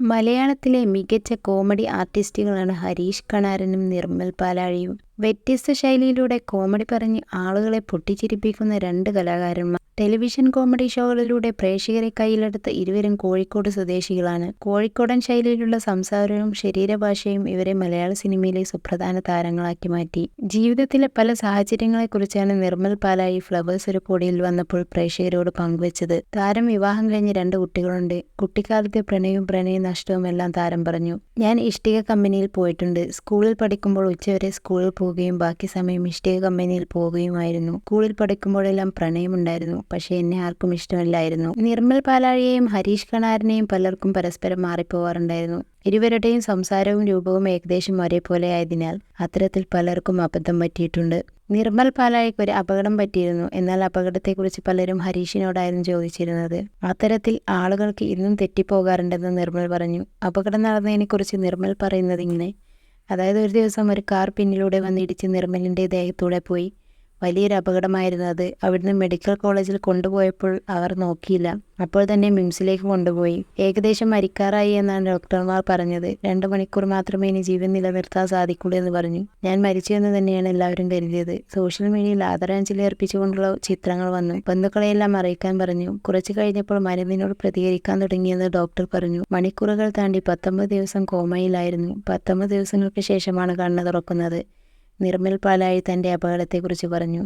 മലയാളത്തിലെ മികച്ച കോമഡി ആർട്ടിസ്റ്റുകളാണ് ഹരീഷ് കണാരനും നിർമ്മൽ പാലാഴിയും. വ്യത്യസ്ത ശൈലിയിലൂടെ കോമഡി പറഞ്ഞ് ആളുകളെ പൊട്ടിച്ചിരിപ്പിക്കുന്ന രണ്ട് കലാകാരന്മാർ. ടെലിവിഷൻ കോമഡി ഷോകളിലൂടെ പ്രേക്ഷകരെ കയ്യിലെടുത്ത ഇരുവരും കോഴിക്കോട് സ്വദേശികളാണ്. കോഴിക്കോടൻ ശൈലിയിലുള്ള സംസാരവും ശരീരഭാഷയും ഇവരെ മലയാള സിനിമയിലെ സുപ്രധാന താരങ്ങളാക്കി മാറ്റി. ജീവിതത്തിലെ പല സാഹചര്യങ്ങളെക്കുറിച്ചാണ് നിർമ്മൽ പാലായി ഫ്ലവേഴ്സ് ഒരു പൊടിയിൽ വന്നപ്പോൾ പ്രേക്ഷകരോട് പങ്കുവച്ചത്. താരം വിവാഹം കഴിഞ്ഞ് രണ്ട് കുട്ടികളുണ്ട്. കുട്ടിക്കാലത്തെ പ്രണയവും പ്രണയ നഷ്ടവുമെല്ലാം താരം പറഞ്ഞു. ഞാൻ ഇഷ്ടിക കമ്പനിയിൽ പോയിട്ടുണ്ട്. സ്കൂളിൽ പഠിക്കുമ്പോൾ ഉച്ചവരെ സ്കൂളിൽ പോവുകയും ബാക്കി സമയം ഇഷ്ടിക കമ്പനിയിൽ പോവുകയുമായിരുന്നു. സ്കൂളിൽ പഠിക്കുമ്പോഴെല്ലാം പ്രണയമുണ്ടായിരുന്നു. പക്ഷേ എന്നെ ആർക്കും ഇഷ്ടമില്ലായിരുന്നു നിർമ്മൽ പാലാഴിയെയും ഹരീഷ് കണാരനെയും പലർക്കും പരസ്പരം മാറിപ്പോവാറുണ്ടായിരുന്നു. ഇരുവരുടെയും സംസാരവും രൂപവും ഏകദേശം ഒരേപോലെ ആയതിനാൽ അത്തരത്തിൽ പലർക്കും അബദ്ധം പറ്റിയിട്ടുണ്ട്. നിർമ്മൽ പാലായിക്ക് ഒരു അപകടം പറ്റിയിരുന്നു. എന്നാൽ അപകടത്തെക്കുറിച്ച് പലരും ഹരീഷിനോടായിരുന്നു ചോദിച്ചിരുന്നത്. അത്തരത്തിൽ ആളുകൾക്ക് ഇന്നും തെറ്റിപ്പോകാറുണ്ടെന്ന് നിർമ്മൽ പറഞ്ഞു. അപകടം നടന്നതിനെക്കുറിച്ച് നിർമ്മൽ പറയുന്നത് പറയുന്നതിങ്ങനെ. അതായത് ഒരു ദിവസം ഒരു കാർ പിന്നിലൂടെ വന്ന് ഇടിച്ച് നിർമ്മലിന്റെ ദേഹത്തൂടെ പോയി. വലിയൊരു അപകടമായിരുന്നു അത്. അവിടുന്ന് മെഡിക്കൽ കോളേജിൽ കൊണ്ടുപോയപ്പോൾ അവർ നോക്കിയില്ല. അപ്പോൾ തന്നെ മിംസിലേക്ക് കൊണ്ടുപോയി. ഏകദേശം മരിക്കാറായി എന്നാണ് ഡോക്ടർമാർ പറഞ്ഞത്. രണ്ട് മണിക്കൂർ മാത്രമേ ഇനി ജീവൻ നിലനിർത്താൻ സാധിക്കുള്ളൂ എന്ന് പറഞ്ഞു. ഞാൻ മരിച്ചു എന്ന് തന്നെയാണ് എല്ലാവരും കരുതിയത്. സോഷ്യൽ മീഡിയയിൽ ആദരാഞ്ജലി അർപ്പിച്ചുകൊണ്ടുള്ള ചിത്രങ്ങൾ വന്നു. ബന്ധുക്കളെയെല്ലാം അറിയിക്കാൻ പറഞ്ഞു. കുറച്ചു കഴിഞ്ഞപ്പോൾ മരുന്നിനോട് പ്രതികരിക്കാൻ തുടങ്ങിയെന്ന് ഡോക്ടർ പറഞ്ഞു. മണിക്കൂറുകൾ താണ്ടി പത്തൊമ്പത് ദിവസം കോമയിലായിരുന്നു. പത്തൊമ്പത് ദിവസങ്ങൾക്ക് ശേഷമാണ് കണ്ണ് തുറക്കുന്നത്. നിർമ്മൽ പാലായി തന്റെ അപകടത്തെക്കുറിച്ച് പറഞ്ഞു.